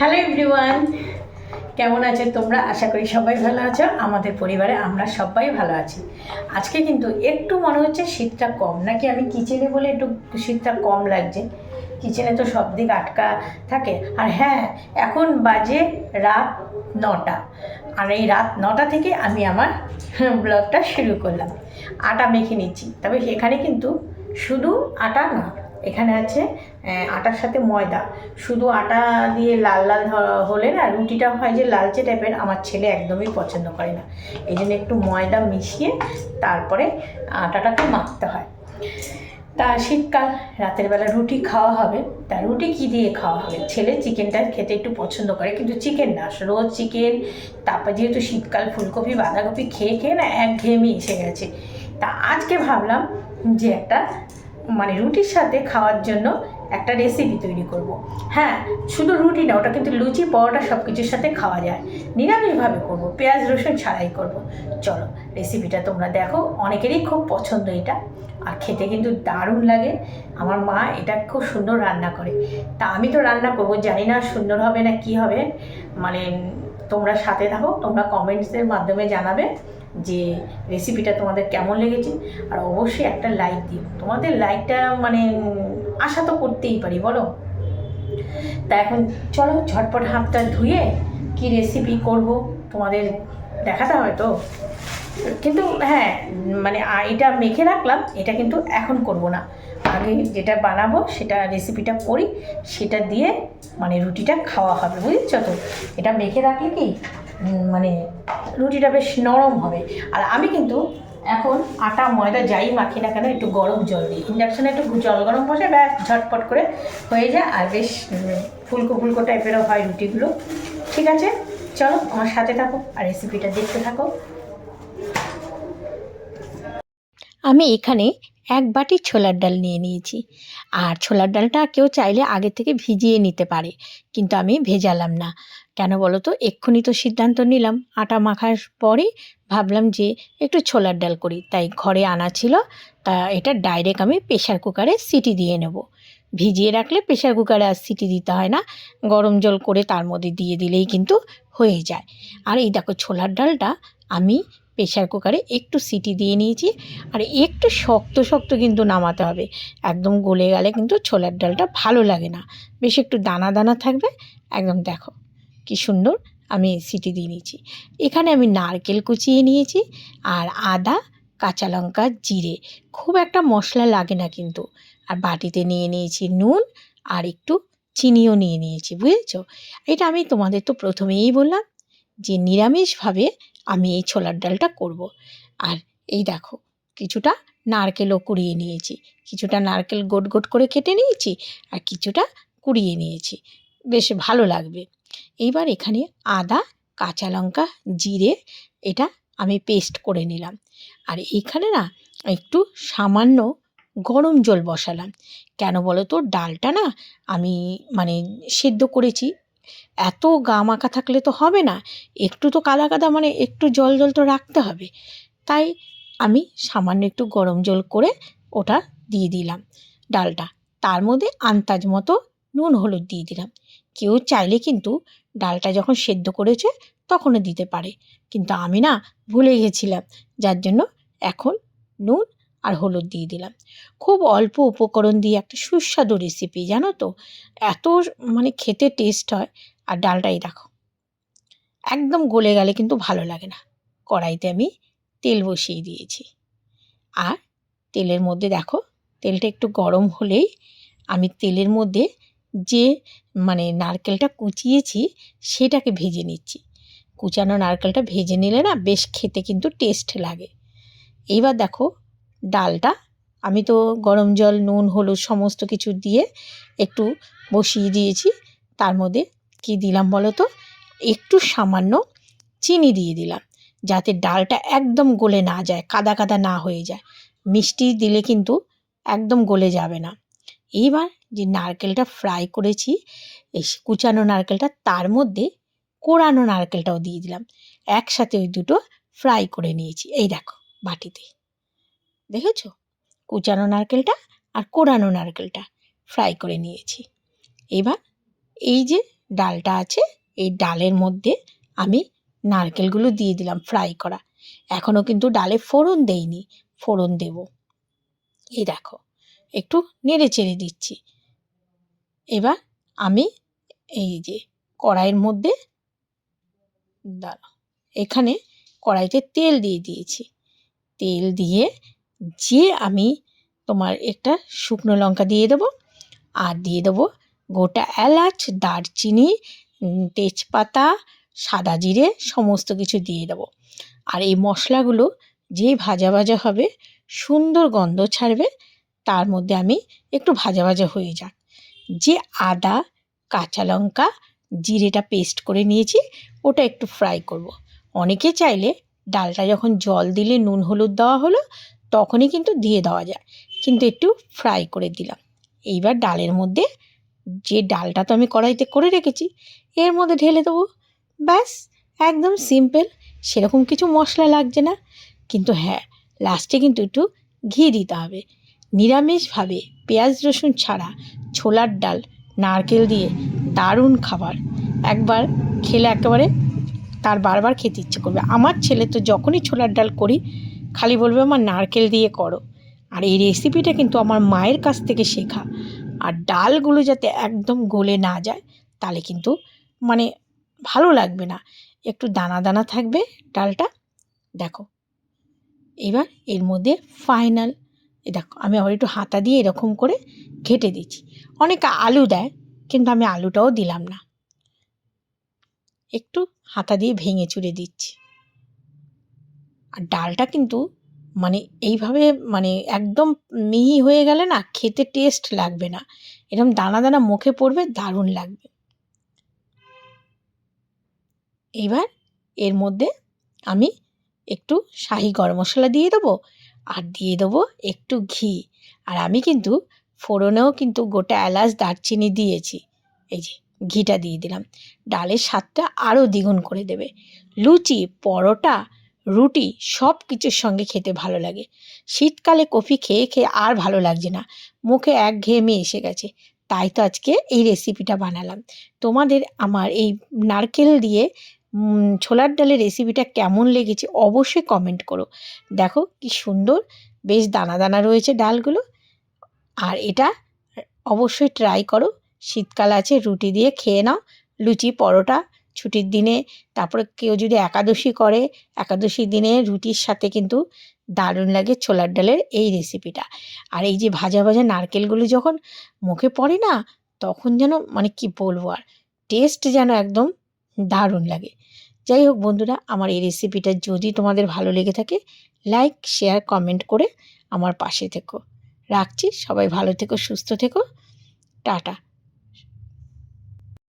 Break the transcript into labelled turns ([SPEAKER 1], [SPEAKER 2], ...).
[SPEAKER 1] Hello everyone, কেমন আছে তোমরা? আশা করি সবাই ভালো আছো, আমাদের পরিবারে আমরা সবাই ভালো আছি। আজকে কিন্তু একটু মনে হচ্ছে শীতটা কম, নাকি আমি কিচেনে বলে একটু শীতটা কম লাগছে? কিচেনে তো সব দিক আটকা থাকে। আর হ্যাঁ এখন বাজে রাত নটা। আর এই রাত নটা থেকে আমি আমার ব্লগটা শুরু করলাম। আটা মেখে নিচ্ছি। তবে এখানে কিন্তু শুধু আটা না এখানে আছে আটার সাথে ময়দা। শুধু আটা দিয়ে লাল লাল হলে না রুটিটা হয় যে লালচে টাইপের আমার ছেলে একদমই পছন্দ করে না। এই জন্য একটু ময়দা মিশিয়ে তারপরে আটাটাকে মাখতে হয়। তা শীতকাল, রাতের বেলা রুটি খাওয়া হবে। তা রুটি কি দিয়ে খাওয়া হবে? ছেলে চিকেনটা খেতে একটু পছন্দ করে, কিন্তু চিকেন না। রোজ চিকেন, তারপর যেহেতু শীতকাল, ফুলকপি, বাঁধাকপি খেয়ে খেয়ে না এক ঘেয়েমি এসে গেছে। তা আজকে ভাবলাম যে একটা মানে রুটির সাথে খাওয়ার জন্য একটা রেসিপি তৈরি করব। হ্যাঁ শুধু রুটি না, ওটা কিন্তু লুচি, পরোটা সব কিছুর সাথে খাওয়া যায়। নিরামিষভাবে করব, পেঁয়াজ, রসুন ছাড়াই করব। চলো রেসিপিটা তোমরা দেখো, অনেকেরই খুব পছন্দ এটা, আর খেতে কিন্তু দারুণ লাগে। আমার মা এটা খুব সুন্দর রান্না করে। তা আমি তো রান্না করব, জানি না সুন্দর হবে না কি হবে। মানে তোমরা সাথে থাকো, তোমরা কমেন্টসের মাধ্যমে জানাবে। যে রেসিপিটা তোমাদের কেমন লেগেছে, আর অবশ্যই একটা লাইক দিও। তোমাদের লাইকটা মানে আশা তো করতেই পারি, বলো? তা এখন চলো ঝটপট হাতটা ধুয়ে কি রেসিপি করব তোমাদের দেখাতে হবে তো? কিন্তু হ্যাঁ মানে এটা মেখে রাখলাম, এটা কিন্তু এখন করব না। আগে যেটা বানাবো সেটা রেসিপিটা করি, সেটা দিয়ে মানে রুটিটা খাওয়া হবে, বুঝেছ তো? এটা মেখে রাখলে কি মানে রুটিটা বেশ নরম হবে। আর আমি কিন্তু এখন আটা, ময়দা যাই মাখি না কেন, একটু গরম জল দিই। ইন্ডাকশানে একটু জল গরম বসে ব্যাস, ঝটপট করে হয়ে যায়। আর বেশ ফুলকো ফুলকো টাইপেরও হয় রুটিগুলো। ঠিক আছে? চলো, আমার সাথে থাকো আর রেসিপিটা দেখতে থাকো। আমি এখানে এক বাটি ছোলার ডাল নিয়ে নিয়েছি। আর ছোলার ডালটা কেউ চাইলে আগে থেকে ভিজিয়ে নিতে পারে, কিন্তু আমি ভেজালাম না। কেন বলো তো? এক্ষুনি তো সিদ্ধান্ত নিলাম। আটা মাখার পরে ভাবলাম যে একটু ছোলার ডাল করি। তাই ঘরে আনা ছিল, তা এটা ডাইরেক্ট আমি প্রেশার কুকারে সিটি দিয়ে নেব। ভিজিয়ে রাখলে প্রেশার কুকারে আর সিটি দিতে হয় না। গরম জল করে তার মধ্যে দিয়ে দিলেই কিন্তু হয়ে যায়। আর এই দেখো ছোলার ডালটা আমি প্রেশার কুকারে একটু সিটি দিয়ে নিয়েছি আর একটু শক্ত শক্ত কিন্তু নামাতে হবে। একদম গলে গেলে কিন্তু ছোলার ডালটা ভালো লাগে না। বেশ একটু দানা দানা থাকবে। একদম দেখো কি সুন্দর আমি সিটি দিয়ে নিয়েছি। এখানে আমি নারকেল কুচিয়ে নিয়েছি আর আদা, কাঁচা লঙ্কা, জিরে। খুব একটা মশলা লাগে না কিন্তু। আর বাটিতে নিয়ে নিয়েছি নুন আর একটু চিনিও নিয়ে নিয়েছি, বুঝেছ? এটা আমি তোমাদের তো প্রথমেই বললাম যে নিরামিষভাবে আমি এই ছোলার ডালটা করব। আর এই দেখো, কিছুটা নারকেলও কুড়িয়ে নিয়েছি। কিছুটা নারকেল গোট গোট করে কেটে নিয়েছি আর কিছুটা কুড়িয়ে নিয়েছি। বেশ ভালো লাগবে। এইবার এখানে আদা, কাঁচা লঙ্কা, জিরে এটা আমি পেস্ট করে নিলাম। আর এইখানে না একটু সামান্য গরম জল বসালাম। কেন বলো তো ডালটা না আমি মানে সেদ্ধ করেছি এত গা মাখা থাকলে তো হবে না, একটু তো কাদা কাদা মানে একটু জল জল তো রাখতে হবে। তাই আমি সামান্য একটু গরম জল করে ওটা দিয়ে দিলাম। ডালটা তার মধ্যে আন্দাজ মতো নুন হলুদ দিয়ে দিলাম। কেউ চাইলে কিন্তু ডালটা যখন সেদ্ধ করেছে তখনও দিতে পারে। কিন্তু আমি না ভুলে গেছিলাম, যার জন্য এখন নুন আর হলুদ দিয়ে দিলাম। খুব অল্প উপকরণ দিয়ে একটা সুস্বাদু রেসিপি জানো তো? এত মানে খেতে টেস্ট হয়। আর ডালটাই দেখো। একদম গলে গেলে কিন্তু ভালো লাগে না। কড়াইতে আমি তেল বসিয়ে দিয়েছি। আর তেলের মধ্যে দেখো, তেলটা একটু গরম হলেই আমি তেলের মধ্যে যে মানে নারকেলটা কুচিয়েছি, সেটাকে ভেজে নিচ্ছি। কুচানো নারকেলটা ভেজে নিলে না বেশ খেতে কিন্তু টেস্ট লাগে। এইবার দেখো ডালটা। আমি তো গরম জল, নুন, হলুদ সমস্ত কিছু দিয়ে একটু বসিয়ে দিয়েছি। তার মধ্যে কি দিলাম বলো তো? একটু সামান্য চিনি দিয়ে দিলাম, যাতে ডালটা একদম গলে না যায়, কাদা কাদা না হয়ে যায়। মিষ্টি দিলে কিন্তু একদম গলে যাবে না। এইবার যে নারকেলটা ফ্রাই করেছি, এই কুচানো নারকেলটা, তার মধ্যে কোরানো নারকেলটাও দিয়ে দিলাম। একসাথে ওই দুটো ফ্রাই করে নিয়েছি। এই দেখো বাটিতে। দেখেছ? কুচানো নারকেলটা আর কোরানো নারকেলটা ফ্রাই করে নিয়েছি। এবার এই যে ডালটা আছে, এই ডালের মধ্যে আমি নারকেলগুলো দিয়ে দিলাম ফ্রাই করা। এখনও কিন্তু ডালে ফোড়ন দেইনি, ফোড়ন দেব। এই দেখো, একটু নেড়ে চেড়ে দিচ্ছি। এবার আমি এই যে কড়াইয়ের মধ্যে দাঁড়াও, এখানে কড়াইতে তেল দিয়ে দিয়েছি। তেল দিয়ে যে আমি তোমার একটা শুকনো লঙ্কা দিয়ে দেবো আর দিয়ে দেবো গোটা এলাচ, দারচিনি তেজপাতা, সাদা জিরে সমস্ত কিছু দিয়ে দেবো আর এই মশলাগুলো যে ভাজা ভাজা হবে, সুন্দর গন্ধ ছাড়বে, তার মধ্যে আমি একটু ভাজা ভাজা হয়ে যাক যে আদা, কাঁচা লঙ্কা, জিরেটা পেস্ট করে নিয়েছি, ওটা একটু ফ্রাই করব। অনেকে চাইলে ডালটা যখন জল দিলে নুন, হলুদ দেওয়া হলো তখনই কিন্তু দিয়ে দেওয়া যায়। কিন্তু একটু ফ্রাই করে দিলাম। এইবার ডালের মধ্যে যে ডালটা তো আমি কড়াইতে করে রেখেছি, এর মধ্যে ঢেলে দেবো। ব্যাস, একদম সিম্পল সেরকম কিছু মশলা লাগছে না। কিন্তু হ্যাঁ লাস্টে কিন্তু একটু ঘি দিতে হবে। নিরামিষভাবে পেঁয়াজ রসুন ছাড়া ছোলার ডাল, নারকেল দিয়ে দারুণ খাবার। একবার খেলে একেবারে তার বারবার খেতে ইচ্ছে করবে। আমার ছেলে তো যখনই ছোলার ডাল করি খালি বলবে আমার নারকেল দিয়ে করো। আর এই রেসিপিটা কিন্তু আমার মায়ের কাছ থেকে শেখা। আর ডালগুলো যাতে একদম গলে না যায়, তাহলে কিন্তু মানে ভালো লাগবে না। একটু দানা দানা থাকবে ডালটা, দেখো। এবার এর মধ্যে ফাইনাল এ দেখো, আমি আবার একটু হাতা দিয়ে এরকম করে ঘেটে দিচ্ছি। অনেকে আলু দেয়, কিন্তু আমি আলুটাও দিলাম না। একটু হাতা দিয়ে ভেঙে চুড়ে দিচ্ছি। আর ডালটা কিন্তু মানে এইভাবে মানে একদম মিহি হয়ে গেলে না খেতে টেস্ট লাগবে না। এরকম দানা দানা মুখে পড়বে, দারুণ লাগবে। এইবার এর মধ্যে আমি একটু শাহি গরম মশলা দিয়ে দেবো আর দিয়ে দেবো একটু ঘি। আর আমি কিন্তু ফোড়নেও কিন্তু গোটা এলাচ দারচিনি দিয়েছি। এই যে ঘিটা দিয়ে দিলাম। ডালের স্বাদটা আরও দ্বিগুণ করে দেবে। লুচি, পরোটা রুটি সব কিছুর সঙ্গে খেতে ভালো লাগে। শীতকালে কফি খেয়ে খেয়ে আর ভালো লাগছে না। মুখে এক ঘেয়েমে এসে গেছে। তাই তো আজকে এই রেসিপিটা বানালাম। তোমাদের আমার এই নারকেল দিয়ে ছোলার ডালের রেসিপিটা কেমন লেগেছে অবশ্যই কমেন্ট করো। দেখো কি সুন্দর, বেশ দানা দানা রয়েছে ডালগুলো। আর এটা অবশ্যই ট্রাই করো। শীতকাল আছে, রুটি দিয়ে খেয়ে নাও। লুচি, পরোটা ছুটির দিনে। তারপরে কেউ যদি একাদশী করে একাদশীর দিনে রুটির সাথে কিন্তু দারুণ লাগে ছোলার ডালের এই রেসিপিটা আর এই যে ভাজা ভাজা নারকেলগুলো যখন মুখে পড়ে না, তখন যেন মানে কি বলব আর টেস্ট যেন একদম দারুণ লাগে। যাই হোক বন্ধুরা, আমার এই রেসিপিটা যদি তোমাদের ভালো লেগে থাকে লাইক শেয়ার কমেন্ট করে আমার পাশে থেকো। রাখছি, সবাই ভালো থেকো, সুস্থ থেকো। টাটা।